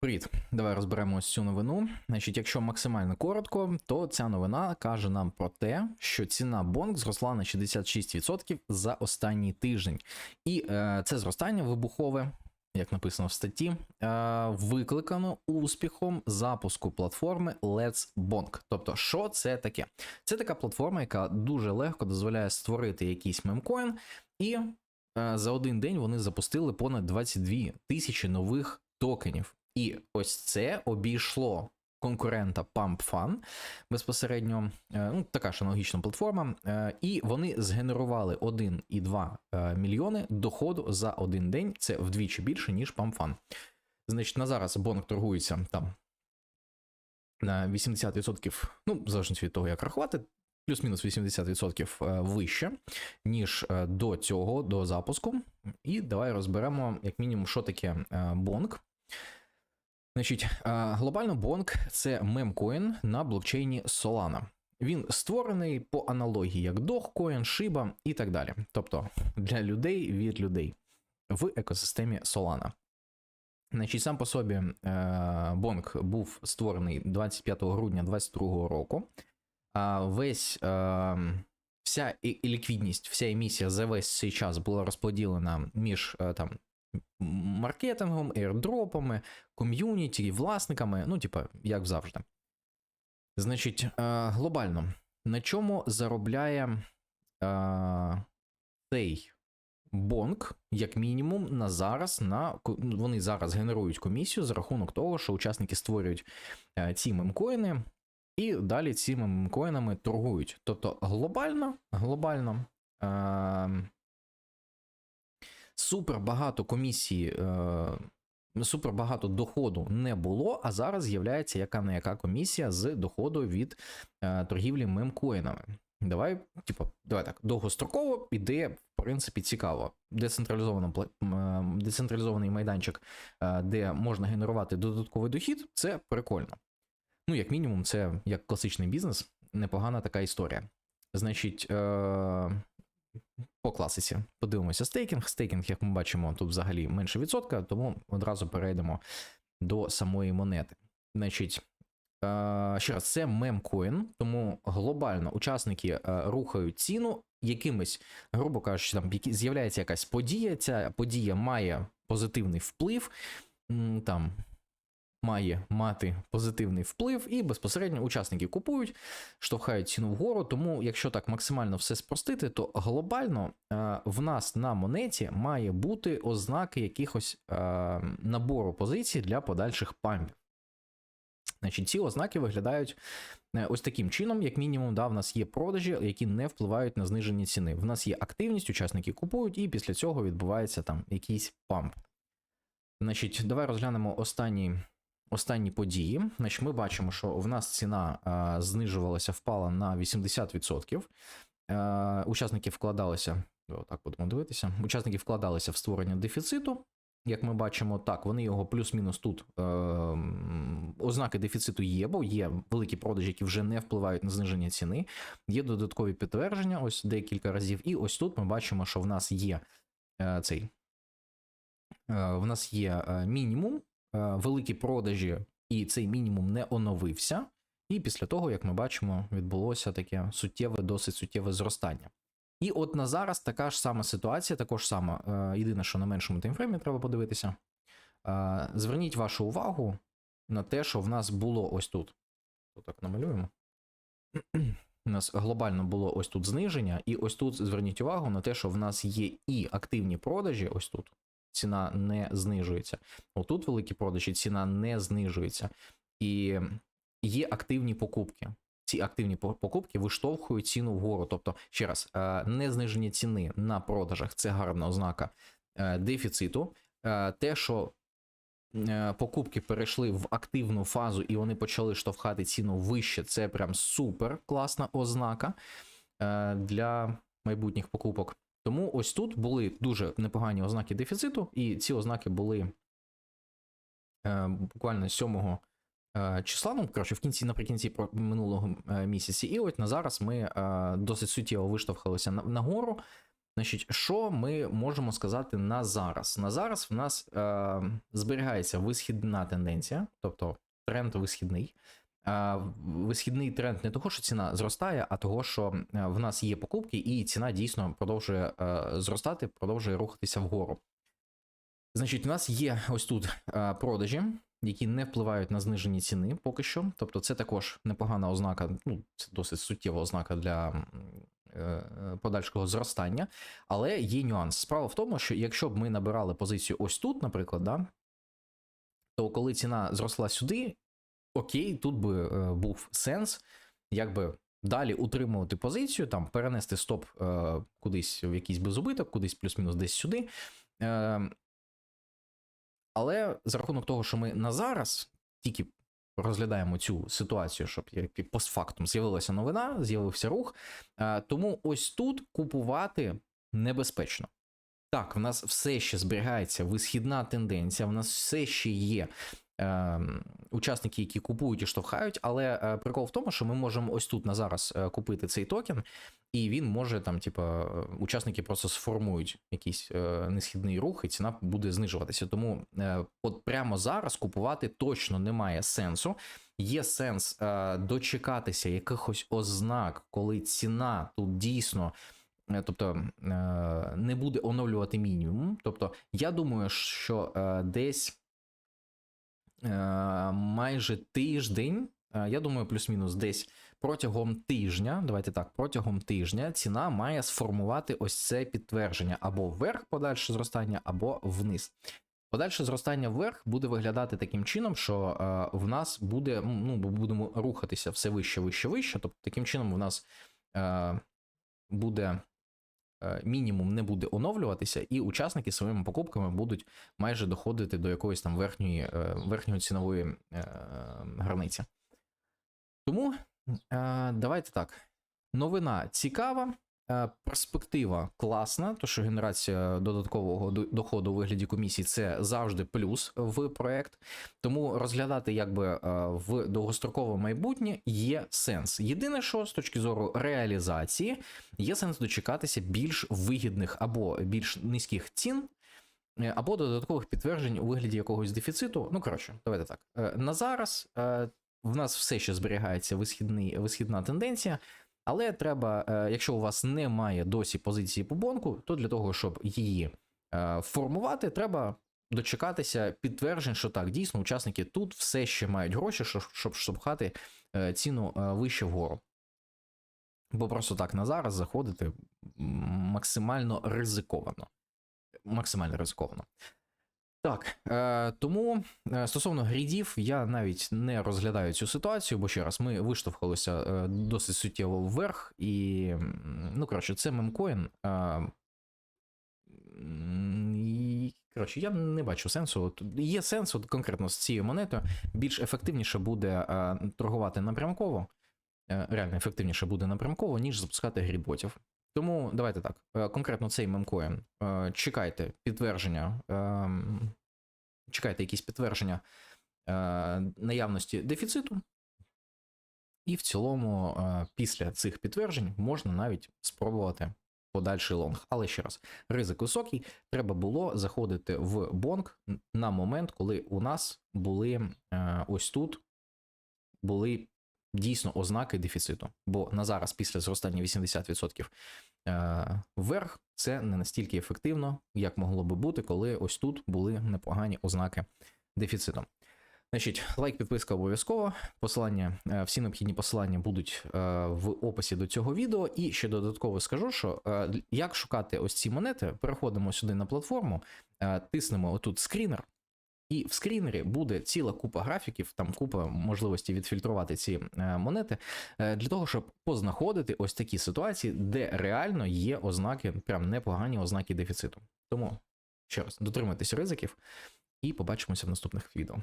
Привіт, давай розберемо цю новину. Значить, якщо максимально коротко, то ця новина каже нам про те, що ціна Бонг зросла на 66% за останній тиждень, і е, це зростання вибухове, як написано в статті, е, викликано успіхом запуску платформи Let's Bong. Тобто, що це таке? Це така платформа, яка дуже легко дозволяє створити якийсь мемкоін, і е, за один день вони запустили понад 22 тисячі нових токенів. І ось це обійшло конкурента PumpFun безпосередньо, е, ну, така ж аналогічна платформа, е, і вони згенерували 1,2 е, мільйони доходу за один день. Це вдвічі більше, ніж PumpFun. Значить, на зараз бонг торгується там на 80%, ну, в залежності від того, як рахувати. Плюс-мінус 80% е, вище, ніж до цього, до запуску. І давай розберемо, як мінімум, що таке бонг. Значить, е, глобально Бонг це мемкоін на блокчейні Solana. Він створений по аналогії як Dogecoin, Shiba і так далі. Тобто для людей від людей в екосистемі Solana. Значить, сам по собі е, Бонг був створений 25 грудня 2022 року. А весь е, вся і ліквідність, вся емісія за весь цей час була розподілена між е, там маркетингом, ейрдропами, ком'юніті, власниками, ну, типа, як завжди. Значить, е, глобально, на чому заробляє е, цей бонг, як мінімум, на зараз на вони зараз генерують комісію за рахунок того, що учасники створюють е, ці мемкоїни, і далі цими мемкоїнами торгують. Тобто глобально, глобально. Супер багато комісії, е, супер багато доходу не було, а зараз з'являється яка не яка комісія з доходу від е, торгівлі мемкоїнами. Давай, типу, давай так, довгостроково ідея, в принципі, цікава. Децентралізована е, децентралізований майданчик, е, де можна генерувати додатковий дохід, це прикольно. Ну, як мінімум, це як класичний бізнес, непогана така історія. Значить, е, по класиці подивимося стейкінг. Стейкінг, як ми бачимо, тут взагалі менше відсотка, тому одразу перейдемо до самої монети. Значить, е, ще раз, це мемкоін, тому глобально учасники е, рухають ціну якимось, грубо кажучи, там з'являється якась подія. Ця подія має позитивний вплив. Там має мати позитивний вплив, і безпосередньо учасники купують, штовхають ціну вгору. Тому, якщо так максимально все спростити, то глобально е, в нас на монеті має бути ознаки якихось е, набору позицій для подальших пампів. Значить, ці ознаки виглядають е, ось таким чином, як мінімум, да, в нас є продажі, які не впливають на зниження ціни. В нас є активність, учасники купують, і після цього відбувається там якийсь памп. Значить, давай розглянемо останні, останні події. Значить, ми бачимо, що в нас ціна а, знижувалася, впала на 80%. Е, учасники вкладалися, так будемо дивитися. Учасники вкладалися в створення дефіциту. Як ми бачимо, так, вони його плюс-мінус тут е, ознаки дефіциту є, бо є великі продажі, які вже не впливають на зниження ціни. Є додаткові підтвердження, ось декілька разів. І ось тут ми бачимо, що в нас є е, цей. Е, в нас є е, мінімум, е, великі продажі, і цей мінімум не оновився. І після того, як ми бачимо, відбулося таке суттєве, досить суттєве зростання. І от на зараз така ж сама ситуація, також сама. Е, єдине, що на меншому таймфреймі треба подивитися. Е, зверніть вашу увагу на те, що в нас було ось тут. Так намалюємо. У нас глобально було ось тут зниження, і ось тут зверніть увагу на те, що в нас є і активні продажі, ось тут ціна не знижується. Отут великі продажі, ціна не знижується. І є активні покупки. Ці активні покупки виштовхують ціну вгору. Тобто, ще раз, е, не зниження ціни на продажах це гарна ознака е, дефіциту. Е, Те, що покупки перейшли в активну фазу і вони почали штовхати ціну вище, це прям супер класна ознака для майбутніх покупок. Тому ось тут були дуже непогані ознаки дефіциту, і ці ознаки були е, буквально 7 е, числа, ну, коротше, в кінці, наприкінці минулого е, місяці. І от на зараз ми е, досить суттєво виштовхалися на, нагору. Значить, що ми можемо сказати на зараз? На зараз в нас е, зберігається висхідна тенденція, тобто тренд висхідний. Е, висхідний тренд не того, що ціна зростає, а того, що е, в нас є покупки, і ціна дійсно продовжує е, зростати, продовжує рухатися вгору. Значить, у нас є ось тут продажі, які не впливають на знижені ціни поки що. Тобто, це також непогана ознака, ну, це досить суттєва ознака для подальшого зростання. Але є нюанс. Справа в тому, що якщо б ми набирали позицію ось тут, наприклад, да, то коли ціна зросла сюди, окей, тут би е, був сенс, якби далі утримувати позицію, там перенести стоп е, кудись в якийсь безубиток, кудись плюс-мінус десь сюди. Е, але за рахунок того, що ми на зараз тільки розглядаємо цю ситуацію, щоб постфактум з'явилася новина, з'явився рух. е, Тому ось тут купувати небезпечно. Так, в нас все ще зберігається висхідна тенденція, в нас все ще є е, учасники, які купують і штовхають, але е, прикол в тому, що ми можемо ось тут на зараз е, купити цей токен, і він може там, типа, е, учасники просто сформують якийсь е, несхідний рух, і ціна буде знижуватися. Тому е, от прямо зараз купувати точно немає сенсу. Є сенс е, дочекатися якихось ознак, коли ціна тут дійсно. Тобто не буде оновлювати мінімум. Тобто, я думаю, що десь майже тиждень, е, я думаю, плюс-мінус десь протягом тижня, давайте так, протягом тижня ціна має сформувати ось це підтвердження або вверх подальше зростання, або вниз. Подальше зростання вверх буде виглядати таким чином, що е, в нас буде, ну, будемо рухатися все вище, вище, вище. Тобто, таким чином, в нас е, буде е, мінімум не буде оновлюватися, і учасники своїми покупками будуть майже доходити до якоїсь там верхньої, е, верхньої цінової е, границі. Тому е, давайте так. Новина цікава. Е, Перспектива класна, то що генерація додаткового доходу у вигляді комісії це завжди плюс в проект. Тому розглядати якби е, в довгострокове майбутнє є сенс. Єдине, що з точки зору реалізації, є сенс дочекатися більш вигідних або більш низьких цін. е, Або додаткових підтверджень у вигляді якогось дефіциту. Ну коротше, давайте так. На зараз в нас все ще зберігається висхідний, висхідна тенденція, але треба, е, якщо у вас немає досі позиції по бонку, то для того, щоб її е, формувати, треба дочекатися підтверджень, що так, дійсно, учасники тут все ще мають гроші, щоб, штовхати е, ціну вище вгору. Бо просто так на зараз заходити максимально ризиковано. Максимально ризиковано. Так, е, тому е, стосовно грідів, я навіть не розглядаю цю ситуацію, бо ще раз ми виштовхалися е, досить суттєво вверх, і ну коротше, це мемкоін. Е, коротше, я не бачу сенсу. Є сенс от, конкретно з цією монетою. Більш ефективніше буде е, торгувати напрямково. Е, реально ефективніше буде напрямково, ніж запускати грідботів. Тому давайте так. е, Конкретно цей мемкоін. е, Чекайте підтвердження. ем, Чекайте якісь підтвердження е, наявності дефіциту. І в цілому, після цих підтверджень можна навіть спробувати подальший лонг. Але ще раз, ризик високий. Треба було заходити в бонг на момент, коли у нас були ось тут були дійсно ознаки дефіциту. Бо на зараз, після зростання 80% е, вверх, це не настільки ефективно, як могло би бути, коли ось тут були непогані ознаки дефіциту. Значить, лайк, підписка обов'язково. Посилання, е, всі необхідні посилання будуть е, в описі до цього відео. І ще додатково скажу, що е, як шукати ось ці монети, переходимо сюди на платформу, е, тиснемо отут скрінер, і в скрінері буде ціла купа графіків, там купа можливості відфільтрувати ці е, монети е, для того, щоб познаходити ось такі ситуації, де реально є ознаки, прям непогані ознаки дефіциту. Тому ще раз дотримуйтесь ризиків і побачимося в наступних відео.